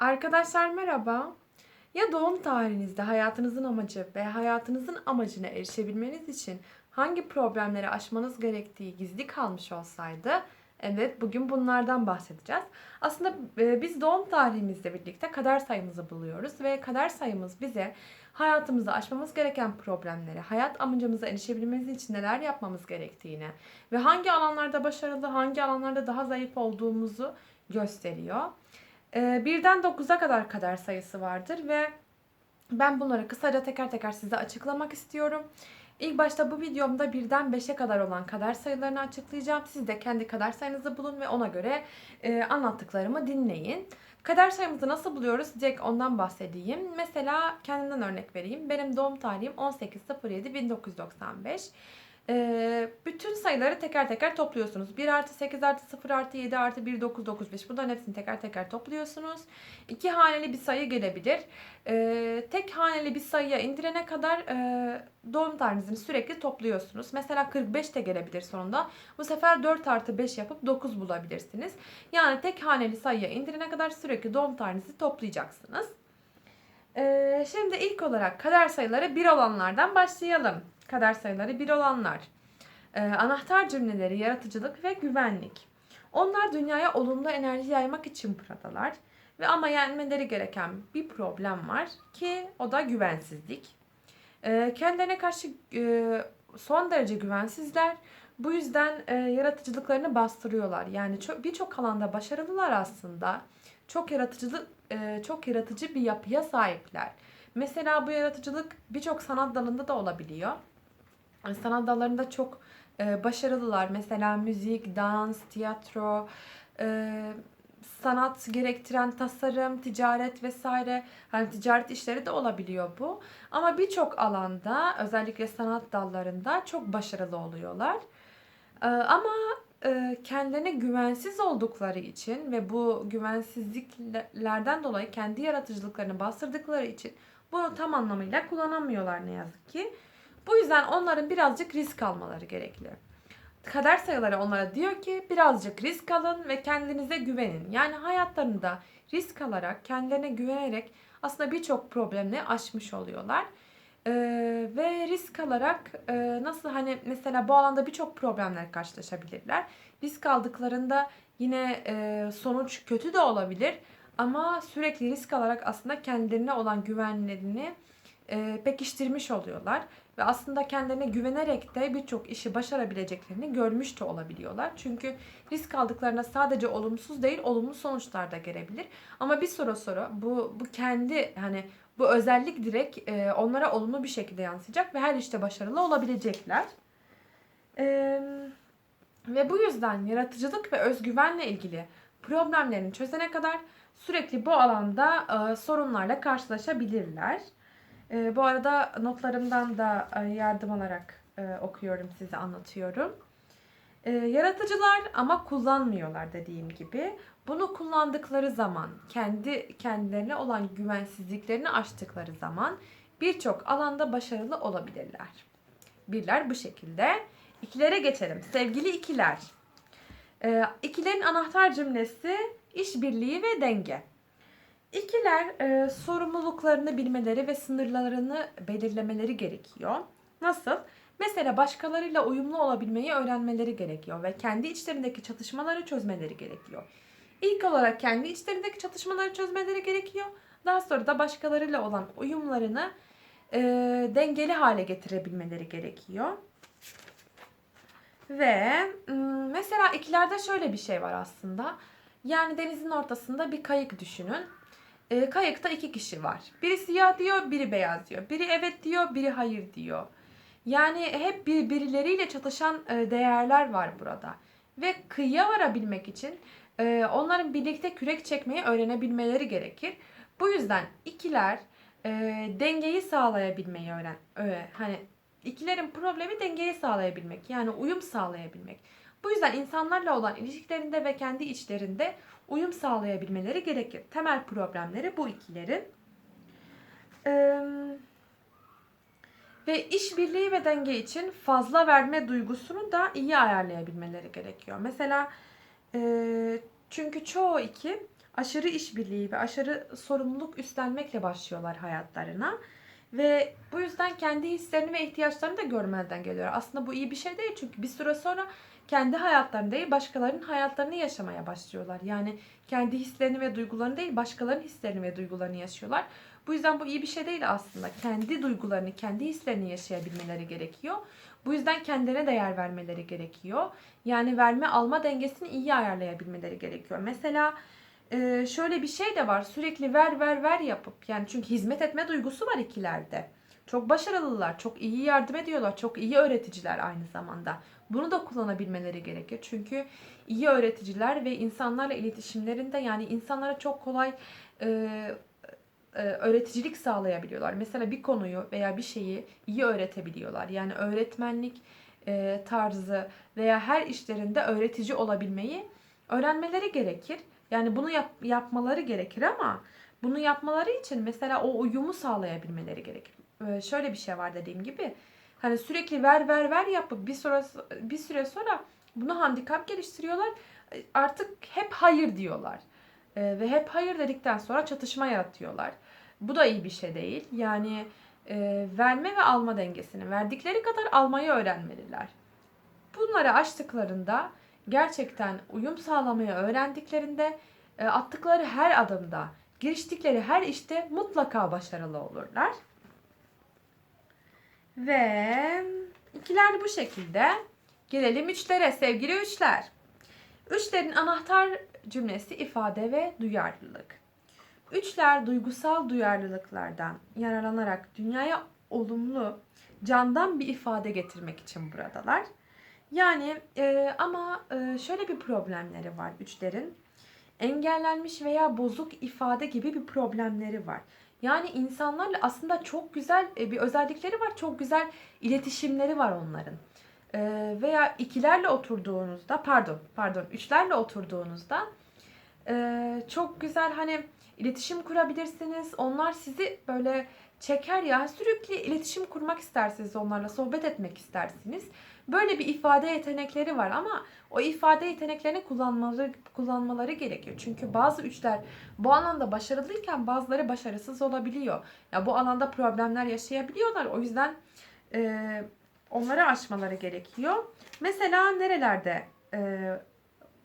Arkadaşlar merhaba. Ya doğum tarihinizde hayatınızın amacı ve hayatınızın amacına erişebilmeniz için hangi problemleri aşmanız gerektiği gizli kalmış olsaydı? Evet, bugün bunlardan bahsedeceğiz. Aslında e, biz doğum tarihimizle birlikte kader sayımızı buluyoruz ve kader sayımız bize hayatımızda aşmamız gereken problemleri, hayat amacımıza erişebilmemiz için neler yapmamız gerektiğini ve hangi alanlarda başarılı, hangi alanlarda daha zayıf olduğumuzu gösteriyor. Ee, Birden 9'a kadar kader sayısı vardır ve ben bunları kısaca teker teker size açıklamak istiyorum. İlk başta bu videomda birden 5'e kadar olan kader sayılarını açıklayacağım. Siz de kendi kader sayınızı bulun ve ona göre e, anlattıklarımı dinleyin. Kader sayımızı nasıl buluyoruz? Direkt ondan bahsedeyim. Mesela kendimden örnek vereyim. Benim doğum tarihim 18.07.1995. Bütün sayıları teker teker topluyorsunuz. 1 artı 8 artı 0 artı 7 artı 1 9 9 5 bunların hepsini teker teker topluyorsunuz. İki haneli bir sayı gelebilir. Tek haneli bir sayıya indirene kadar doğum tarihinizi sürekli topluyorsunuz. Mesela 45 de gelebilir sonunda. Bu sefer 4 artı 5 yapıp 9 bulabilirsiniz. Yani tek haneli sayıya indirene kadar sürekli doğum tarihinizi toplayacaksınız. Şimdi ilk olarak kader sayıları bir olanlardan başlayalım. Kader sayıları bir olanlar. Ee, anahtar cümleleri yaratıcılık ve güvenlik. Onlar dünyaya olumlu enerji yaymak için buradalar. Ve ama yenmeleri gereken bir problem var ki o da güvensizlik. Ee, kendilerine karşı e, son derece güvensizler. Bu yüzden e, yaratıcılıklarını bastırıyorlar. Yani çok birçok alanda başarılılar aslında. Çok yaratıcılık e, çok yaratıcı bir yapıya sahipler. Mesela bu yaratıcılık birçok sanat dalında da olabiliyor. Sanat dallarında çok e, başarılılar. Mesela müzik, dans, tiyatro, e, sanat gerektiren tasarım, ticaret vesaire. Hani ticaret işleri de olabiliyor bu. Ama birçok alanda özellikle sanat dallarında çok başarılı oluyorlar. E, ama e, güvensiz oldukları için ve bu güvensizliklerden dolayı kendi yaratıcılıklarını bastırdıkları için bunu tam anlamıyla kullanamıyorlar ne yazık ki. Bu yüzden onların birazcık risk almaları gerekli. Kader sayıları onlara diyor ki birazcık risk alın ve kendinize güvenin. Yani hayatlarında risk alarak, kendilerine güvenerek aslında birçok problemi aşmış oluyorlar. Ee, ve risk alarak e, nasıl hani mesela bu alanda birçok problemler karşılaşabilirler. Risk aldıklarında yine e, sonuç kötü de olabilir ama sürekli risk alarak aslında kendilerine olan güvenlerini e, pekiştirmiş oluyorlar. Ve aslında kendilerine güvenerek de birçok işi başarabileceklerini görmüş de olabiliyorlar. Çünkü risk aldıklarına sadece olumsuz değil olumlu sonuçlar da gelebilir. Ama bir süre sonra bu, bu kendi hani bu özellik direkt e, onlara olumlu bir şekilde yansıyacak ve her işte başarılı olabilecekler. Eee ve bu yüzden yaratıcılık ve özgüvenle ilgili problemlerini çözene kadar sürekli bu alanda e, sorunlarla karşılaşabilirler. E, bu arada notlarımdan da e, yardım alarak e, okuyorum size anlatıyorum. E, yaratıcılar ama kullanmıyorlar dediğim gibi. Bunu kullandıkları zaman kendi kendilerine olan güvensizliklerini aştıkları zaman birçok alanda başarılı olabilirler. Birler bu şekilde. İkilere geçelim. Sevgili ikiler. Ee, ikilerin anahtar cümlesi işbirliği ve denge. İkiler e, sorumluluklarını bilmeleri ve sınırlarını belirlemeleri gerekiyor. Nasıl? Mesela başkalarıyla uyumlu olabilmeyi öğrenmeleri gerekiyor ve kendi içlerindeki çatışmaları çözmeleri gerekiyor. İlk olarak kendi içlerindeki çatışmaları çözmeleri gerekiyor. Daha sonra da başkalarıyla olan uyumlarını e, dengeli hale getirebilmeleri gerekiyor. Ve mesela ikilerde şöyle bir şey var aslında. Yani denizin ortasında bir kayık düşünün. E, kayıkta iki kişi var. Biri siyah diyor, biri beyaz diyor. Biri evet diyor, biri hayır diyor. Yani hep birbirleriyle çatışan e, değerler var burada. Ve kıyıya varabilmek için e, onların birlikte kürek çekmeyi öğrenebilmeleri gerekir. Bu yüzden ikiler e, dengeyi sağlayabilmeyi öğren. Ö, hani ikilerin problemi dengeyi sağlayabilmek. Yani uyum sağlayabilmek. Bu yüzden insanlarla olan ilişkilerinde ve kendi içlerinde uyum sağlayabilmeleri gerekir. Temel problemleri bu ikilerin. Ee, ve işbirliği ve denge için fazla verme duygusunu da iyi ayarlayabilmeleri gerekiyor. Mesela e, çünkü çoğu iki aşırı işbirliği ve aşırı sorumluluk üstlenmekle başlıyorlar hayatlarına. Ve bu yüzden kendi hislerini ve ihtiyaçlarını da görmezden geliyorlar. Aslında bu iyi bir şey değil çünkü bir süre sonra kendi hayatlarını değil başkalarının hayatlarını yaşamaya başlıyorlar. Yani kendi hislerini ve duygularını değil başkalarının hislerini ve duygularını yaşıyorlar. Bu yüzden bu iyi bir şey değil aslında. Kendi duygularını, kendi hislerini yaşayabilmeleri gerekiyor. Bu yüzden kendine değer vermeleri gerekiyor. Yani verme alma dengesini iyi ayarlayabilmeleri gerekiyor. Mesela e, şöyle bir şey de var. Sürekli ver ver ver yapıp yani çünkü hizmet etme duygusu var ikilerde. Çok başarılılar, çok iyi yardım ediyorlar, çok iyi öğreticiler aynı zamanda. Bunu da kullanabilmeleri gerekiyor. Çünkü iyi öğreticiler ve insanlarla iletişimlerinde yani insanlara çok kolay e, e, öğreticilik sağlayabiliyorlar. Mesela bir konuyu veya bir şeyi iyi öğretebiliyorlar. Yani öğretmenlik e, tarzı veya her işlerinde öğretici olabilmeyi öğrenmeleri gerekir. Yani bunu yap, yapmaları gerekir ama bunu yapmaları için mesela o uyumu sağlayabilmeleri gerekir. Ee, şöyle bir şey var dediğim gibi. Hani sürekli ver ver ver yapıp bir süre bir süre sonra bunu handikap geliştiriyorlar. Ee, Artık hep hayır diyorlar. Ee, ve hep hayır dedikten sonra çatışma yaratıyorlar. Bu da iyi bir şey değil. Yani e, verme ve alma dengesini verdikleri kadar almayı öğrenmeliler. Bunları aştıklarında gerçekten uyum sağlamayı öğrendiklerinde e, attıkları her adımda, giriştikleri her işte mutlaka başarılı olurlar. Ve ikiler bu şekilde. Gelelim üçlere sevgili üçler. Üçlerin anahtar cümlesi ifade ve duyarlılık. Üçler duygusal duyarlılıklardan yararlanarak dünyaya olumlu, candan bir ifade getirmek için buradalar. Yani e, ama e, şöyle bir problemleri var üçlerin. Engellenmiş veya bozuk ifade gibi bir problemleri var. Yani insanlarla aslında çok güzel e, bir özellikleri var. Çok güzel iletişimleri var onların. E, veya ikilerle oturduğunuzda, pardon, pardon, üçlerle oturduğunuzda e, çok güzel hani iletişim kurabilirsiniz. Onlar sizi böyle çeker ya sürekli iletişim kurmak istersiniz onlarla sohbet etmek istersiniz. Böyle bir ifade yetenekleri var ama o ifade yeteneklerini kullanmaları, kullanmaları gerekiyor. Çünkü bazı üçler bu alanda başarılıyken bazıları başarısız olabiliyor. Ya bu alanda problemler yaşayabiliyorlar. O yüzden e, onları aşmaları gerekiyor. Mesela nerelerde e,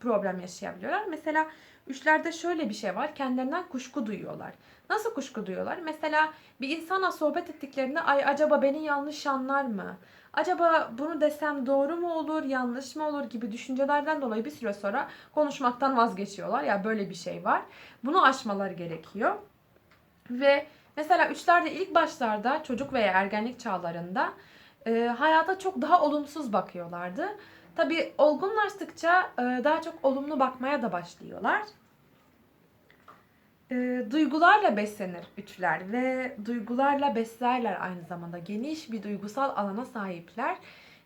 problem yaşayabiliyorlar? Mesela üçlerde şöyle bir şey var. Kendilerinden kuşku duyuyorlar. Nasıl kuşku duyuyorlar? Mesela bir insana sohbet ettiklerinde ay acaba beni yanlış anlar mı? Acaba bunu desem doğru mu olur, yanlış mı olur gibi düşüncelerden dolayı bir süre sonra konuşmaktan vazgeçiyorlar. Ya böyle bir şey var. Bunu aşmaları gerekiyor. Ve mesela üçlerde ilk başlarda çocuk veya ergenlik çağlarında e, hayata çok daha olumsuz bakıyorlardı. Tabii olgunlaştıkça e, daha çok olumlu bakmaya da başlıyorlar. E, duygularla beslenir üçler ve duygularla beslerler aynı zamanda. Geniş bir duygusal alana sahipler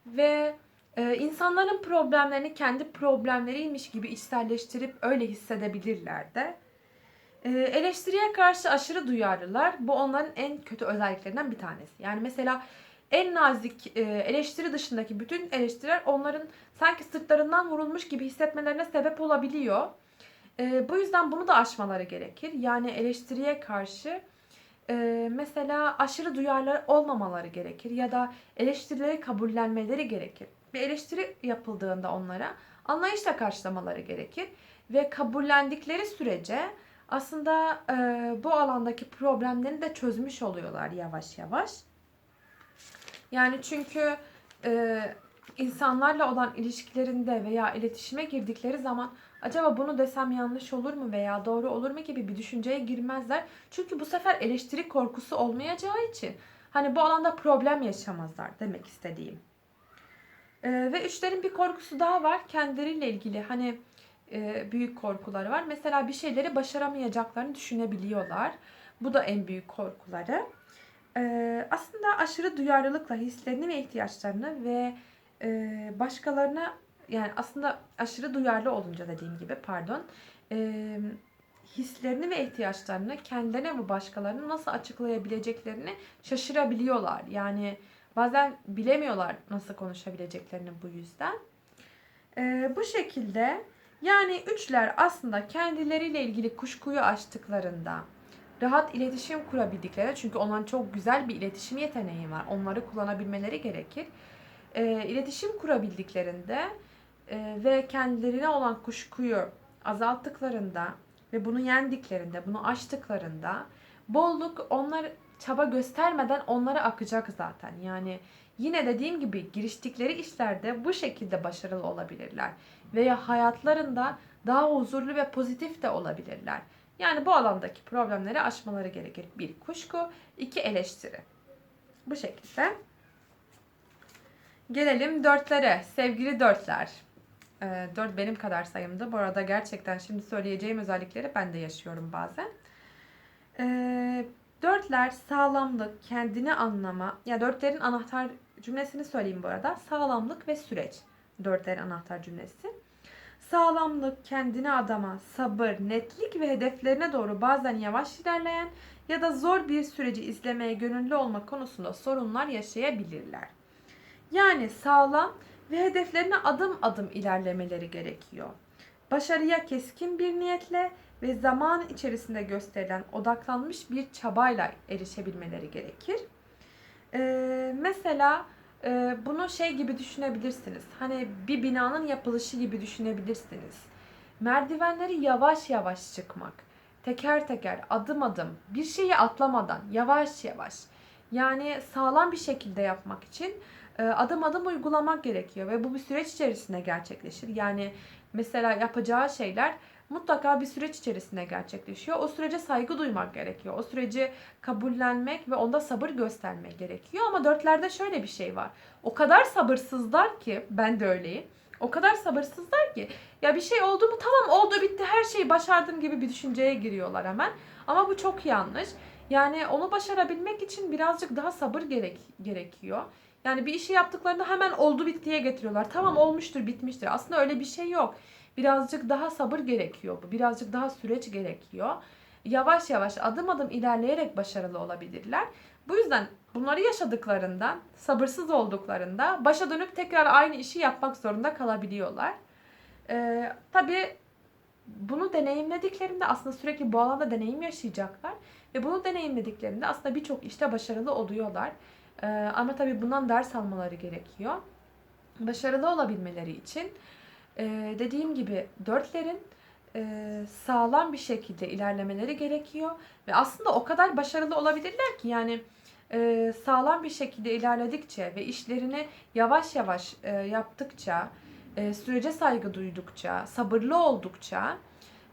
ve e, insanların problemlerini kendi problemleriymiş gibi içselleştirip öyle hissedebilirler de. Eleştiriye karşı aşırı duyarlılar. Bu onların en kötü özelliklerinden bir tanesi. Yani mesela en nazik e, eleştiri dışındaki bütün eleştiriler onların sanki sırtlarından vurulmuş gibi hissetmelerine sebep olabiliyor. E, bu yüzden bunu da aşmaları gerekir. Yani eleştiriye karşı e, mesela aşırı duyarlı olmamaları gerekir ya da eleştirileri kabullenmeleri gerekir. Bir eleştiri yapıldığında onlara anlayışla karşılamaları gerekir ve kabullendikleri sürece aslında bu alandaki problemleri de çözmüş oluyorlar yavaş yavaş. Yani çünkü e, insanlarla olan ilişkilerinde veya iletişime girdikleri zaman acaba bunu desem yanlış olur mu veya doğru olur mu gibi bir düşünceye girmezler. Çünkü bu sefer eleştiri korkusu olmayacağı için hani bu alanda problem yaşamazlar demek istediğim. E, ve üçlerin bir korkusu daha var kendileriyle ilgili hani e, büyük korkuları var. Mesela bir şeyleri başaramayacaklarını düşünebiliyorlar. Bu da en büyük korkuları. Ee, aslında aşırı duyarlılıkla hislerini ve ihtiyaçlarını ve e, başkalarına yani aslında aşırı duyarlı olunca dediğim gibi pardon e, hislerini ve ihtiyaçlarını kendilerine ve başkalarına nasıl açıklayabileceklerini şaşırabiliyorlar. Yani bazen bilemiyorlar nasıl konuşabileceklerini bu yüzden. E, bu şekilde Yani üçler aslında kendileriyle ilgili kuşkuyu açtıklarında, rahat iletişim kurabildiklerinde çünkü onların çok güzel bir iletişim yeteneği var. Onları kullanabilmeleri gerekir. Ee, iletişim kurabildiklerinde e, ve kendilerine olan kuşkuyu azalttıklarında ve bunu yendiklerinde, bunu aştıklarında bolluk onlar çaba göstermeden onlara akacak zaten. Yani yine dediğim gibi giriştikleri işlerde bu şekilde başarılı olabilirler veya hayatlarında daha huzurlu ve pozitif de olabilirler. Yani bu alandaki problemleri aşmaları gerekir. Bir kuşku, iki eleştiri. Bu şekilde. Gelelim dörtlere. Sevgili dörtler. Ee, dört benim kadar sayımda. Bu arada gerçekten şimdi söyleyeceğim özellikleri ben de yaşıyorum bazen. Ee, dörtler sağlamlık, kendini anlama. Ya dörtlerin anahtar cümlesini söyleyeyim bu arada. Sağlamlık ve süreç. Dörtlerin anahtar cümlesi. Sağlamlık, kendini adama, sabır, netlik ve hedeflerine doğru bazen yavaş ilerleyen ya da zor bir süreci izlemeye gönüllü olma konusunda sorunlar yaşayabilirler. Yani sağlam ve hedeflerine adım adım ilerlemeleri gerekiyor. Başarıya keskin bir niyetle ve zaman içerisinde gösterilen odaklanmış bir çabayla erişebilmeleri gerekir. Ee, mesela ee, bunu şey gibi düşünebilirsiniz. Hani bir binanın yapılışı gibi düşünebilirsiniz. Merdivenleri yavaş yavaş çıkmak. Teker teker, adım adım, bir şeyi atlamadan, yavaş yavaş. Yani sağlam bir şekilde yapmak için e, adım adım uygulamak gerekiyor ve bu bir süreç içerisinde gerçekleşir. Yani mesela yapacağı şeyler mutlaka bir süreç içerisinde gerçekleşiyor. O sürece saygı duymak gerekiyor. O süreci kabullenmek ve onda sabır göstermek gerekiyor. Ama dörtlerde şöyle bir şey var. O kadar sabırsızlar ki ben de öyleyim. O kadar sabırsızlar ki ya bir şey oldu mu tamam oldu bitti her şeyi başardım gibi bir düşünceye giriyorlar hemen. Ama bu çok yanlış. Yani onu başarabilmek için birazcık daha sabır gerek gerekiyor. Yani bir işi yaptıklarında hemen oldu bittiye getiriyorlar. Tamam olmuştur bitmiştir. Aslında öyle bir şey yok. Birazcık daha sabır gerekiyor bu. Birazcık daha süreç gerekiyor. Yavaş yavaş adım adım ilerleyerek başarılı olabilirler. Bu yüzden bunları yaşadıklarında, sabırsız olduklarında başa dönüp tekrar aynı işi yapmak zorunda kalabiliyorlar. Ee, tabii bunu deneyimlediklerinde aslında sürekli bu alanda deneyim yaşayacaklar. Ve bunu deneyimlediklerinde aslında birçok işte başarılı oluyorlar. Ee, ama tabii bundan ders almaları gerekiyor. Başarılı olabilmeleri için ee, dediğim gibi dörtlerin e, sağlam bir şekilde ilerlemeleri gerekiyor. Ve aslında o kadar başarılı olabilirler ki yani e, sağlam bir şekilde ilerledikçe ve işlerini yavaş yavaş e, yaptıkça, e, sürece saygı duydukça, sabırlı oldukça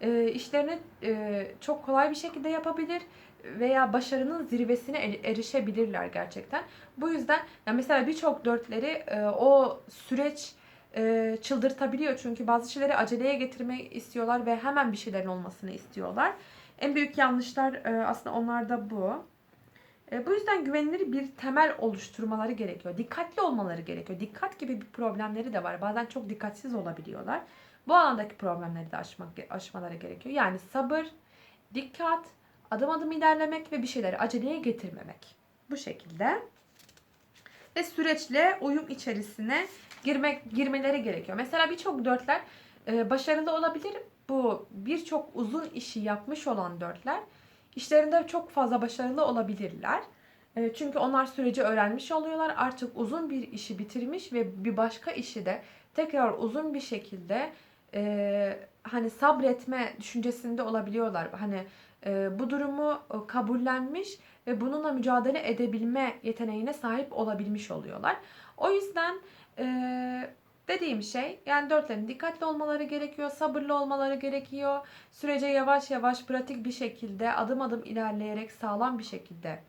e, işlerini e, çok kolay bir şekilde yapabilir veya başarının zirvesine er- erişebilirler gerçekten. Bu yüzden ya mesela birçok dörtleri e, o süreç e, çıldırtabiliyor. Çünkü bazı şeyleri aceleye getirmek istiyorlar ve hemen bir şeylerin olmasını istiyorlar. En büyük yanlışlar e, aslında onlarda bu. E, bu yüzden güvenilir bir temel oluşturmaları gerekiyor. Dikkatli olmaları gerekiyor. Dikkat gibi bir problemleri de var. Bazen çok dikkatsiz olabiliyorlar. Bu alandaki problemleri de aşmak, aşmaları gerekiyor. Yani sabır, dikkat, adım adım ilerlemek ve bir şeyleri aceleye getirmemek. Bu şekilde. Ve süreçle uyum içerisine girmek girmeleri gerekiyor. Mesela birçok dörtler e, başarılı olabilir. Bu birçok uzun işi yapmış olan dörtler işlerinde çok fazla başarılı olabilirler. E, çünkü onlar süreci öğrenmiş oluyorlar. Artık uzun bir işi bitirmiş ve bir başka işi de tekrar uzun bir şekilde e, hani sabretme düşüncesinde olabiliyorlar. Hani bu durumu e, kabullenmiş ve bununla mücadele edebilme yeteneğine sahip olabilmiş oluyorlar. O yüzden ee, dediğim şey yani dörtlerin dikkatli olmaları gerekiyor, sabırlı olmaları gerekiyor. Sürece yavaş yavaş pratik bir şekilde adım adım ilerleyerek sağlam bir şekilde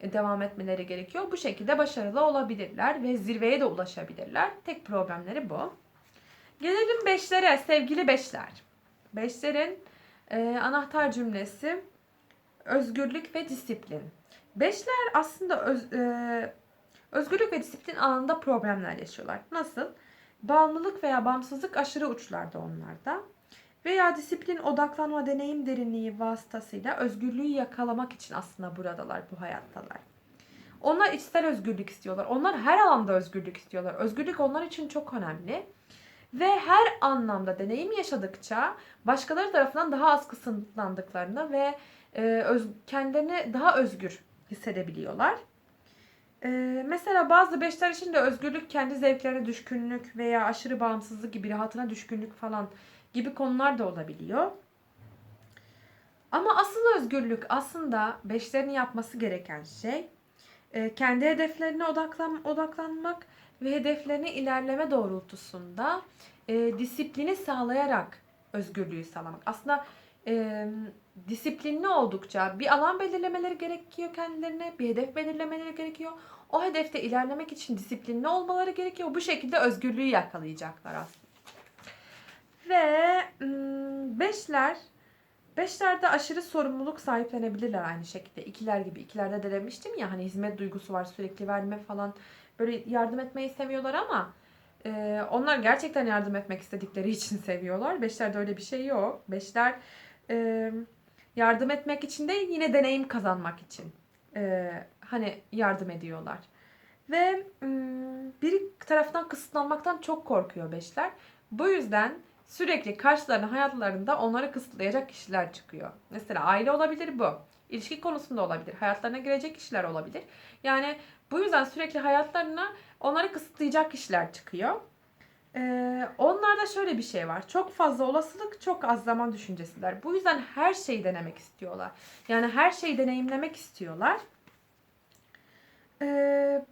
e, devam etmeleri gerekiyor. Bu şekilde başarılı olabilirler ve zirveye de ulaşabilirler. Tek problemleri bu. Gelelim beşlere sevgili beşler. Beşlerin e, anahtar cümlesi özgürlük ve disiplin. Beşler aslında öz, e, Özgürlük ve disiplin alanında problemler yaşıyorlar. Nasıl? Bağımlılık veya bağımsızlık aşırı uçlarda onlarda. Veya disiplin odaklanma deneyim derinliği vasıtasıyla özgürlüğü yakalamak için aslında buradalar, bu hayattalar. Onlar içsel özgürlük istiyorlar. Onlar her alanda özgürlük istiyorlar. Özgürlük onlar için çok önemli. Ve her anlamda deneyim yaşadıkça başkaları tarafından daha az kısıtlandıklarını ve e, öz, kendilerini daha özgür hissedebiliyorlar. E, mesela bazı beşler için de özgürlük kendi zevklerine düşkünlük veya aşırı bağımsızlık gibi rahatına düşkünlük falan gibi konular da olabiliyor. Ama asıl özgürlük aslında beşlerin yapması gereken şey e, kendi hedeflerine odaklan, odaklanmak ve hedeflerine ilerleme doğrultusunda e, disiplini sağlayarak özgürlüğü sağlamak. Aslında e, disiplinli oldukça bir alan belirlemeleri gerekiyor kendilerine, bir hedef belirlemeleri gerekiyor. O hedefte ilerlemek için disiplinli olmaları gerekiyor. Bu şekilde özgürlüğü yakalayacaklar aslında. Ve beşler Beşlerde aşırı sorumluluk sahiplenebilirler aynı şekilde. İkiler gibi. İkilerde de demiştim ya hani hizmet duygusu var sürekli verme falan. Böyle yardım etmeyi seviyorlar ama e, onlar gerçekten yardım etmek istedikleri için seviyorlar. Beşlerde öyle bir şey yok. Beşler e, yardım etmek için de yine deneyim kazanmak için e, hani yardım ediyorlar. Ve mm, bir taraftan kısıtlanmaktan çok korkuyor beşler. Bu yüzden sürekli karşılarına hayatlarında onları kısıtlayacak kişiler çıkıyor. Mesela aile olabilir bu. İlişki konusunda olabilir. Hayatlarına girecek kişiler olabilir. Yani bu yüzden sürekli hayatlarına onları kısıtlayacak kişiler çıkıyor. Ee, onlarda şöyle bir şey var. Çok fazla olasılık, çok az zaman düşüncesiler. Bu yüzden her şeyi denemek istiyorlar. Yani her şeyi deneyimlemek istiyorlar. Ee,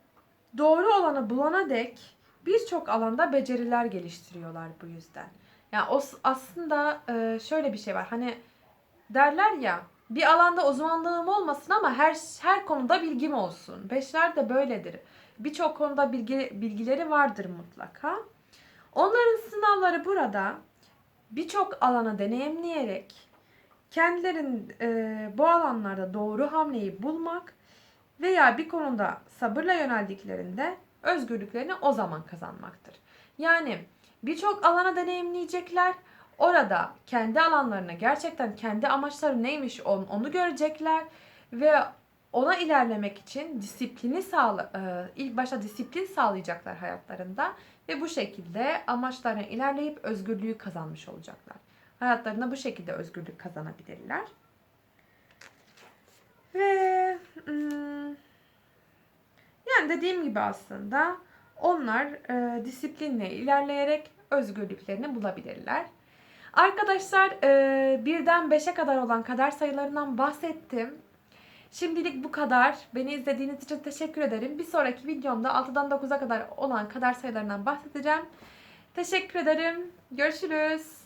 doğru olanı bulana dek birçok alanda beceriler geliştiriyorlar bu yüzden. Yani aslında e, şöyle bir şey var. Hani derler ya bir alanda uzmanlığım olmasın ama her her konuda bilgim olsun. Beşler de böyledir. Birçok konuda bilgi bilgileri vardır mutlaka. Onların sınavları burada birçok alanı deneyimleyerek kendilerin e, bu alanlarda doğru hamleyi bulmak veya bir konuda sabırla yöneldiklerinde özgürlüklerini o zaman kazanmaktır. Yani birçok alana deneyimleyecekler. Orada kendi alanlarına gerçekten kendi amaçları neymiş onu, onu görecekler ve ona ilerlemek için disiplini sağla e, ilk başta disiplin sağlayacaklar hayatlarında ve bu şekilde amaçlarına ilerleyip özgürlüğü kazanmış olacaklar. Hayatlarında bu şekilde özgürlük kazanabilirler. Ve hmm, yani dediğim gibi aslında onlar e, disiplinle ilerleyerek özgürlüklerini bulabilirler. Arkadaşlar e, birden 5'e kadar olan kader sayılarından bahsettim. Şimdilik bu kadar. Beni izlediğiniz için teşekkür ederim. Bir sonraki videomda 6'dan 9'a kadar olan kader sayılarından bahsedeceğim. Teşekkür ederim. Görüşürüz.